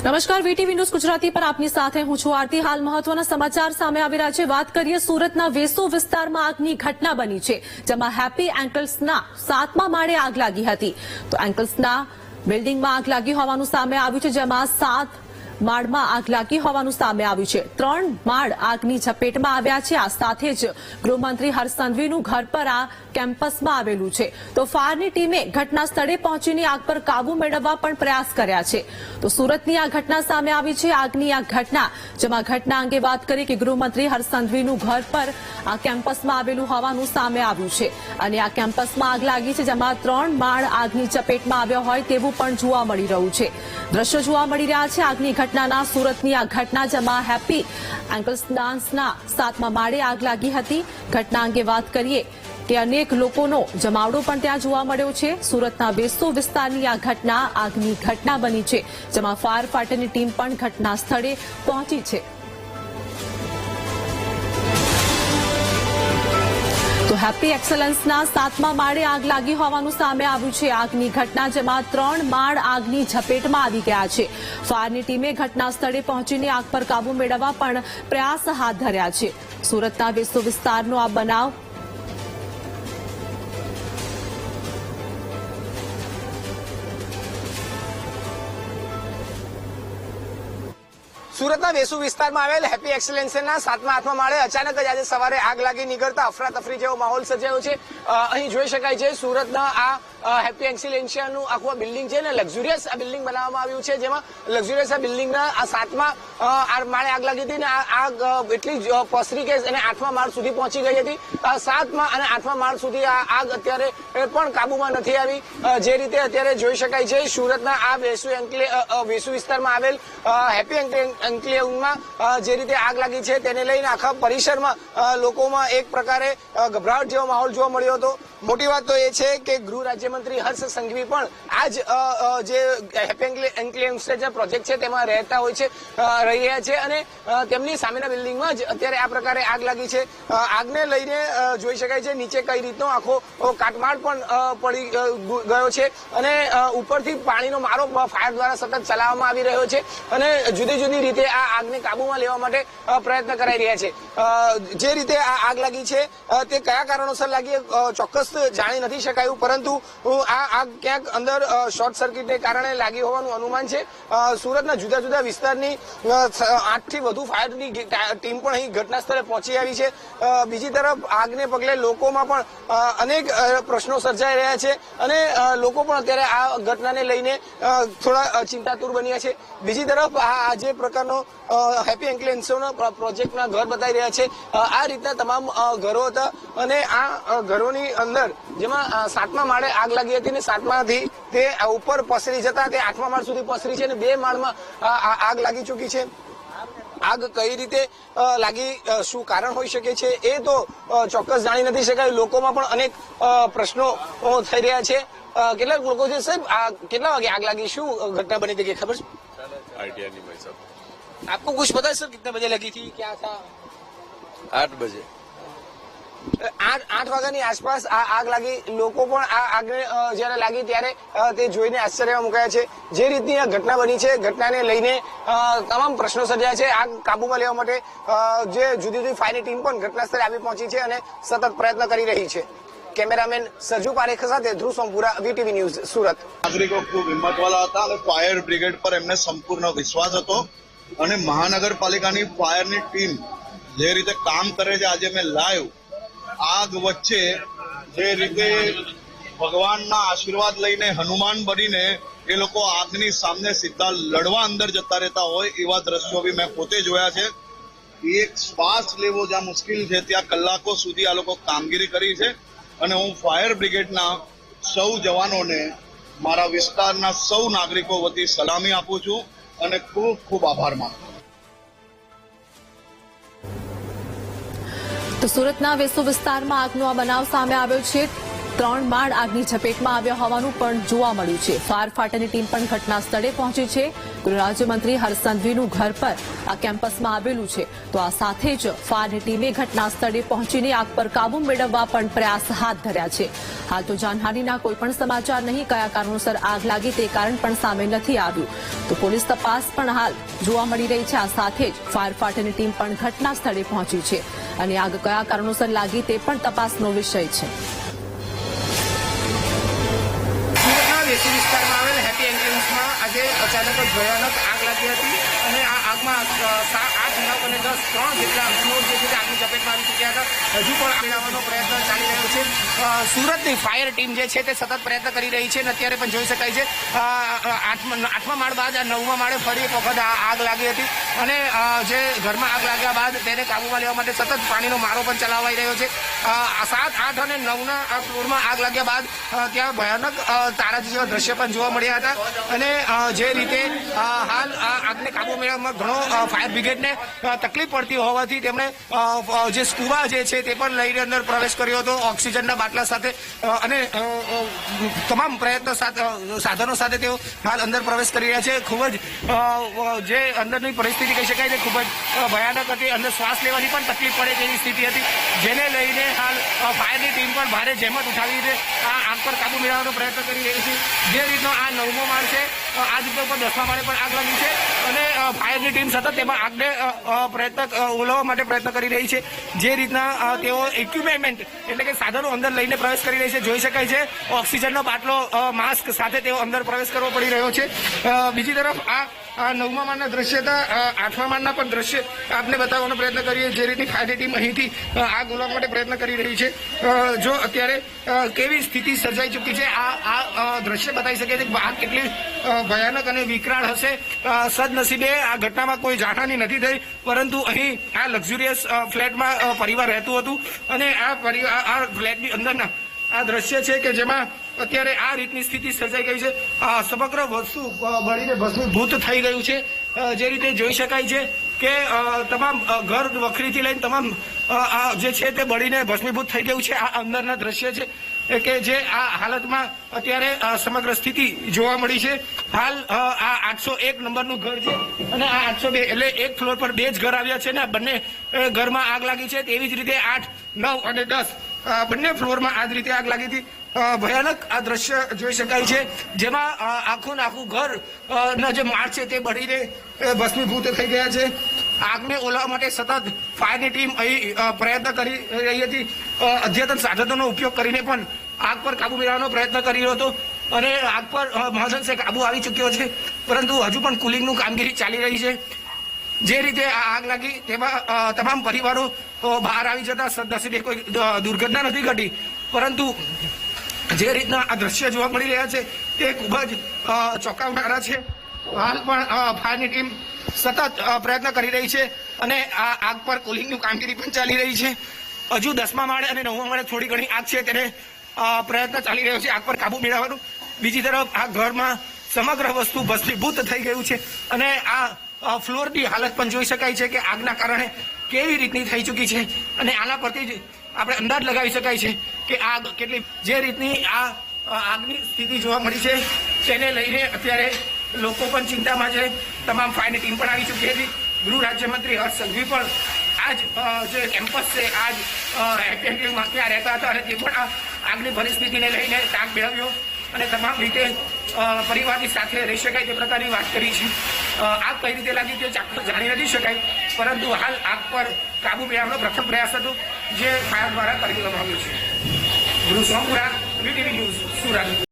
નમસ્કાર VTV news Gujarati પર આપની સાથે હું છું આરતી. હાલ મહત્વના સમાચાર સામે આવી રહ્યા છે. વાત કરીએ સુરતના વેસુ વિસ્તારમાં આગની ઘટના બની છે, જેમાં હેપી એન્કલ્સના સાતમા માળે આગ લાગી હતી. તો એન્કલ્સના બિલ્ડિંગમાં આગ લાગી હોવાનું સામે આવ્યું છે, જેમાં સાત માળમાં આગ લાગી હોવાનું સામે આવ્યું છે. ત્રણ માળ આગની ઝપેટમાં આવ્યા છે. આ સાથે જ ગૃહમંત્રી હર્ષ ઘર પર આ કેમ્પસમાં આવેલું છે. તો ફાયરની ટીમે ઘટના સ્થળે પહોંચીને આગ પર કાબુ મેળવવા પણ પ્રયાસ કર્યા છે. તો સુરતની આ ઘટના સામે આવી છે. આગની આ ઘટના, જેમાં ઘટના અંગે વાત કરી કે ગૃહમંત્રી હર્ષ ઘર પર આ કેમ્પસમાં આવેલું હોવાનું સામે આવ્યું છે. અને આ કેમ્પસમાં આગ લાગી છે, જેમાં ત્રણ માળ આગની ચપેટમાં આવ્યા હોય તેવું પણ જોવા મળી રહ્યું છે. દ્રશ્યો જોવા મળી રહ્યા છે. આગની ઘટનાના સુરતની આ ઘટના જેમાં હેપી એન્કલ્સ ડાન્સના સાતમા માળે આગ લાગી હતી. ઘટના અંગે વાત કરીએ કે અનેક લોકોનો જમાવડો પણ ત્યાં જોવા મળ્યો છે. સુરતના બેસો વિસ્તારની આ ઘટના આગની ઘટના બની છે, જેમાં ફાયર ફાઈટરની ટીમ પણ ઘટના સ્થળે પહોંચી છે. તો હેપી એક્સલન્સના સાતમા માળે આગ લાગી હોવાનું સામે આવ્યું છે. આગની ઘટના જેમાં ત્રણ માળ આગની ઝપેટમાં આવી ગયા છે. ફાયરની ટીમે ઘટના સ્થળે પહોંચીને આગ પર કાબુ મેળવવા પણ પ્રયાસ હાથ ધર્યા છે. સુરતના વેસુ વિસ્તારનો આ બનાવ સુરતના વેસુ વિસ્તારમાં આવેલ હેપી એક્સલેન્સના સાતમા આઠમા માળે અચાનક જ આજે સવારે આગ લાગી, નીકળતા અફરાતફરી જેવો માહોલ સર્જાયો છે. અહીં જોઈ શકાય છે, સુરતના આ હેપી એક્સિલેન્શિયાનું આખું બિલ્ડિંગ છે ને લક્ઝુરિયસ આ બિલ્ડિંગ બનાવવામાં આવ્યું છે, જેમાં લક્ઝુરિયસ આ બિલ્ડિંગના આ સાતમા માળે આગ લાગી હતી ને આગ એટલી પસરી કે એને આઠમા માળ સુધી પહોંચી ગઈ હતી. સાતમા અને આઠમા માળ સુધી આ આગ અત્યારે પણ કાબુમાં નથી આવી. જે રીતે અત્યારે જોઈ શકાય છે, સુરતના આ વેસુ એન્કલે વેસુ વિસ્તારમાં આવેલ હેપી એન્કલે- એન્કલેવમાં જે રીતે આગ લાગી છે, તેને લઈને આખા પરિસરમાં લોકોમાં એક પ્રકારે ગભરાટ જેવો માહોલ જોવા મળ્યો હતો. મોટી વાત તો એ છે કે ગૃહ રાજ્યમંત્રી હર્ષ સંઘવી પણ આ અ, જે હેપી એન્કલે- જે પ્રોજેક્ટ છે તેમાં રહેતા હોય છે રહી રહ્યા છે અને તેમની સામેના બિલ્ડિંગમાં જ અત્યારે આ પ્રકારે આગ લાગી છે. આગને લઈને જોઈ શકાય છે નીચે કઈ રીતનો આખો કાટમાળ પણ પડી ગયો છે અને ઉપરથી પાણીનો મારો ફાયર દ્વારા સતત ચલાવવામાં આવી રહ્યો છે અને જુદી જુદી રીતે આ આગને કાબુમાં લેવા માટે પ્રયત્ન કરાઈ રહ્યા છે. જે રીતે આ આગ લાગી છે તે કયા કારણોસર લાગી ચોક્કસ જાણી નથી શકાયું પરંતુ ક્યાંક અંદર શોર્ટ સર્કિટને કારણે લાગી હોવાનું અનુમાન છે. સુરતના જુદા જુદા વિસ્તારની આઠથી વધુ ફાયરની ટીમ પણ અહીં ઘટના સ્થળે પહોંચી આવી છે. બીજી તરફ આગને પગલે લોકોમાં પણ અનેક પ્રશ્નો સર્જાઈ રહ્યા છે અને લોકો પણ અત્યારે આ ઘટનાને લઈને થોડા ચિંતાતુર બન્યા છે. બીજી તરફ આ જે પ્રકારનો હેપી એન્કલેન્સોનો પ્રો- પ્રોજેક્ટના ઘર બતાવી રહ્યા છે. આ રીતના તમામ ઘરો હતા અને આ ઘરોની અંદર, જેમાં સાતમા માળે આગ લાગી હતી ને સાતમાથી તે આ ઉપર પસરી જતા તે આઠમા માળ સુધી પસરી છે અને બે માળમાં આ આ આગ લાગી ચૂકી છે આગ કઈ રીતે અ, લાગી અ, શું કારણ હોઈ શકે છે એ તો અ, ચોક્કસ જાણી નથી શકાય લોકોમાં પણ અનેક અ, પ્રશ્નો અ, થઈ રહ્યા છે અ, કેટલાક લોકો છે સાહેબ આ કેટલા વાગે આગ લાગી શું અ, ઘટના બની હતી કે ખબર છે आइडिया नहीं भाई साहब आपको कुछ पता है सर कितने बजे लगी थी क्या था आठ बजे આઠ આઠ વાગ્યાની આસપાસ આ આગ લાગી. લોકો પણ આ આગને જ્યારે લાગી ત્યારે તે જોઈને આશ્ચર્યમાં મુકાયા છે. જે રીતની આ ઘટના બની છે, ઘટનાને લઈને તમામ પ્રશ્નો સર્જાયા છે. આગ કાબુમાં લેવા માટે જે જુદી જુદી ફાયરની ટીમ પણ ઘટના સ્થળે આવી પહોંચી છે અને સતત પ્રયત્ન કરી રહી છે. કેમેરામેન સરજુ પારેખ સાથે ધ્રુવ સોમપુરા, વીટીવી ન્યૂઝ, સુરત. નાગરિકો ખૂબ હિંમતવાળા હતા અને ફાયર બ્રિગેડ પર એમને સંપૂર્ણ વિશ્વાસ હતો અને મહાનગરપાલિકાની ફાયરની ટીમ જે રીતે કામ કરે છે, આજે મેં લાઈવ આગ વચ્ચે જે રીતે ભગવાનના આશીર્વાદ લઈને હનુમાન બનીને એ લોકો આગની સામે સીધા લડવા અંદર જતા રહેતા હોય એવા દ્રશ્યો બી મેં પોતે જોયા છે. એક શ્વાસ લેવો જ્યાં મુશ્કેલ છે, ત્યાં કલાકો સુધી આ લોકો કામગીરી કરી છે અને હું ફાયર બ્રિગેડના સૌ જવાનોને મારા વિસ્તારના સૌ નાગરિકો વતી સલામી આપું છું અને ખૂબ ખૂબ આભાર માનું તો સુરતના વેસુ વિસ્તારમાં આગનો આ બનાવ સામે આવ્યો છે. ત્રણ માળ આગની ઝપેટમાં આવ્યા હોવાનું પણ જોવા મળ્યું છે. ફાયર ફાઈટરની ટીમ પણ ઘટના સ્થળે પહોંચી છે. ગૃહ રાજ્યમંત્રી હર્ષસંઘવીનું ઘર પર આ કેમ્પસમાં આવેલું છે. તો આ સાથે જ ફાયરની ટીમે ઘટના સ્થળે પહોંચીને આગ પર કાબુ મેળવવા પણ પ્રયાસ હાથ ધર્યા છે. હાલ તો જાનહાનિના કોઈ પણ સમાચાર નહીં. કયા કારણોસર આગ લાગી તે કારણ પણ સામે નથી આવ્યું. તો પોલીસ તપાસ પણ હાલ જોવા મળી રહી છે. આ સાથે જ ફાયર ફાઈટરની ટીમ પણ ઘટના સ્થળે પહોંચી છે. અને આગ કયા કારણોસર લાગી તે પણ તપાસનો વિષય છે. વેસુ વિસ્તારમાં આવેલ હેપી એન્ટ્રન્સમાં આજે અચાનક જ ભયાનક આગ લાગી હતી અને આ આગમાં ત્રણ જેટલા જે છે આગની ઝપેટમાં આવી ચૂક્યા હતા. હજુ પણ મેળવવાનો પ્રયત્ન ચાલી રહ્યો છે. સુરતની ફાયર ટીમ જે છે તે સતત પ્રયત્ન કરી રહી છે અને અત્યારે પણ જોઈ શકાય છે. આઠમા માળ બાદ આ નવમા માળે ફરી એક વખત આગ લાગી હતી અને જે ઘરમાં આગ લાગ્યા બાદ તેને કાબૂમાં લેવા માટે સતત પાણીનો મારો પણ ચલાવાઈ રહ્યો છે. સાત, આઠ અને નવના ફ્લોરમાં આગ લાગ્યા બાદ ત્યાં ભયાનક તારાજી જેવા દ્રશ્ય પણ જોવા મળ્યા હતા. અને જે રીતે હાલ આગને કાબુ મેળવવામાં ઘણો ફાયર બ્રિગેડને તકલીફ પડતી હોવાથી તેમણે જે સ્કુવા જે છે તે પણ લઈને અંદર પ્રવેશ કર્યો હતો ઓક્સિજનના બાટલા સાથે. અને તમામ પ્રયત્નો સાધનો સાથે તેઓ હાલ અંદર પ્રવેશ કરી રહ્યા છે. ખૂબ જ જે અંદરની પરિસ્થિતિ કહી શકાય છે ખૂબ જ ભયાનક હતી. અંદર શ્વાસ લેવાની પણ તકલીફ પડે તેવી સ્થિતિ હતી. જેને લઈને હાલ ફાયરની ટીમ પણ ભારે જહેમત ઉઠાવી છે. આ આગ પર કાબુ મેળવવાનો પ્રયત્ન કરી રહી છે. જે રીતનો આ નવમો માળ છે આ જ ઉપર દસમા માળે પણ આગ લાગી છે. અને ફાયરની ટીમ સતત તેમાં આગને પ્રયત્ન ઓલવવા માટે પ્રયત્ન કરી રહી છે. જે રીતના તેઓ ઇક્વિપમેન્ટ એટલે કે સાધનો અંદર લઈને પ્રવેશ કરી રહી છે. જોઈ શકાય છે, ઓક્સિજનનો બાટલો માસ્ક સાથે તેઓ અંદર પ્રવેશ કરવો પડી રહ્યો છે. બીજી તરફ આ આ નવમા માળના દ્રશ્ય હતા. આઠમા માળના પણ દ્રશ્ય આપને બતાવવાનો પ્રયત્ન કરીએ. જે રીતની ફાયર ટીમ અહીંથી આગ ઓલવવા માટે પ્રયત્ન કરી રહી છે. જો અત્યારે કેવી સ્થિતિ સર્જાઈ ચૂકી છે, આ આ દ્રશ્ય બતાવી શકે છે કે આગ કેટલી ભયાનક અને વિકરાળ હશે. સદનસીબે આ ઘટનામાં કોઈ જાનહાની નથી થઈ, પરંતુ અહીં આ લક્ઝુરિયસ ફ્લેટમાં પરિવાર રહેતું હતું. અને આ પરિવાર આ ફ્લેટની અંદરના આ દ્રશ્ય છે કે જેમાં અત્યારે આ રીતની સ્થિતિ સર્જાઈ ગઈ છે. આ સમગ્ર વસ્તુ બળીને ભસ્મીભૂત થઈ ગયું છે. જે રીતે જોઈ શકાય છે કે તમામ ઘર વખરીથી લઈને તમામ આ જે છે તે બળીને ભસ્મીભૂત થઈ ગયું છે. આ અંદરના દ્રશ્ય છે કે જે આ હાલતમાં અત્યારે સમગ્ર સ્થિતિ જોવા મળી છે. હાલ આ આઠસો એક નંબરનું ઘર છે અને આ આઠસો બે એટલે એક ફ્લોર પર બે જ ઘર આવ્યા છે ને બંને ઘરમાં આગ લાગી છે. તેવી જ રીતે આઠ, નવ અને દસ બંને ફ્લોરમાં આ રીતે આગ લાગી હતી. ભયાનક આ દ્રશ્ય જોઈ શકાય છે, જેમાં આખું આખું ઘર ના જે માળ છે તે બળીને ભસ્મીભૂત થઈ ગયા છે. આગને ઓલાવવા માટે સતત ફાયરની ટીમ અહીં પ્રયત્ન કરી રહી હતી. અદ્યતન સાધનોનો ઉપયોગ કરીને પણ આગ પર કાબુ મેળવવાનો પ્રયત્ન કરી રહ્યો હતો. અને આગ પર મહાજનસે કાબુ આવી ચૂક્યો છે. પરંતુ હજુ પણ કુલિંગનું કામગીરી ચાલી રહી છે. જે રીતે આ આગ લાગી, તેમાં તમામ પરિવારો બહાર આવી જતા સદનસીબે કોઈ દુર્ઘટના નથી ઘટી. પરંતુ જે રીતના આ દ્રશ્ય જોવા મળી રહ્યા છે, તે ખૂબ જ ચોંકાવનારા છે. હાલ પણ ફાયરની ટીમ સતત પ્રયત્ન કરી રહી છે અને આ આગ પર કુલિંગનું કામગીરી પણ ચાલી રહી છે. હજુ દસમા માળે અને નવમા માળે થોડી ઘણી આગ છે તેને પ્રયત્ન ચાલી રહ્યો છે આગ પર કાબુ મેળવવાનું. બીજી તરફ આ ઘરમાં સમગ્ર વસ્તુ ભસ્મીભૂત થઈ ગયું છે અને આ ફ્લોરની હાલત પણ જોઈ શકાય છે કે આગના કારણે કેવી રીતની થઈ ચૂકી છે અને આના પરથી જ આપણે અંદાજ લગાવી શકાય છે કે આગ કેટલી જે રીતની આ આગની સ્થિતિ જોવા મળી છે, તેને લઈને અત્યારે લોકો પણ ચિંતામાં છે. તમામ ફાયરની ટીમ પણ આવી ચૂકી હતી. ગૃહ રાજ્યમંત્રી હર્ષ સંઘવી પણ આજ જે કેમ્પસ છે, આજ એપ્રિલમાં ત્યાં રહેતા હતા અને તે પણ આગની પરિસ્થિતિને લઈને તાગ મેળવ્યો. અને તમામ રીતે પરિવારની સાથે રહી શકાય તે પ્રકારની વાત કરી છે. આગ કઈ રીતે લાગી તે જાણી નથી શકાય, પરંતુ હાલ આગ પર કાબુ મેળવવાનો પ્રથમ પ્રયાસ હતો, જે ફાયર દ્વારા કરી દેવામાં આવ્યો છે. ગુરુ સોમપુરા, વીટીવી ન્યૂઝ, સુરત.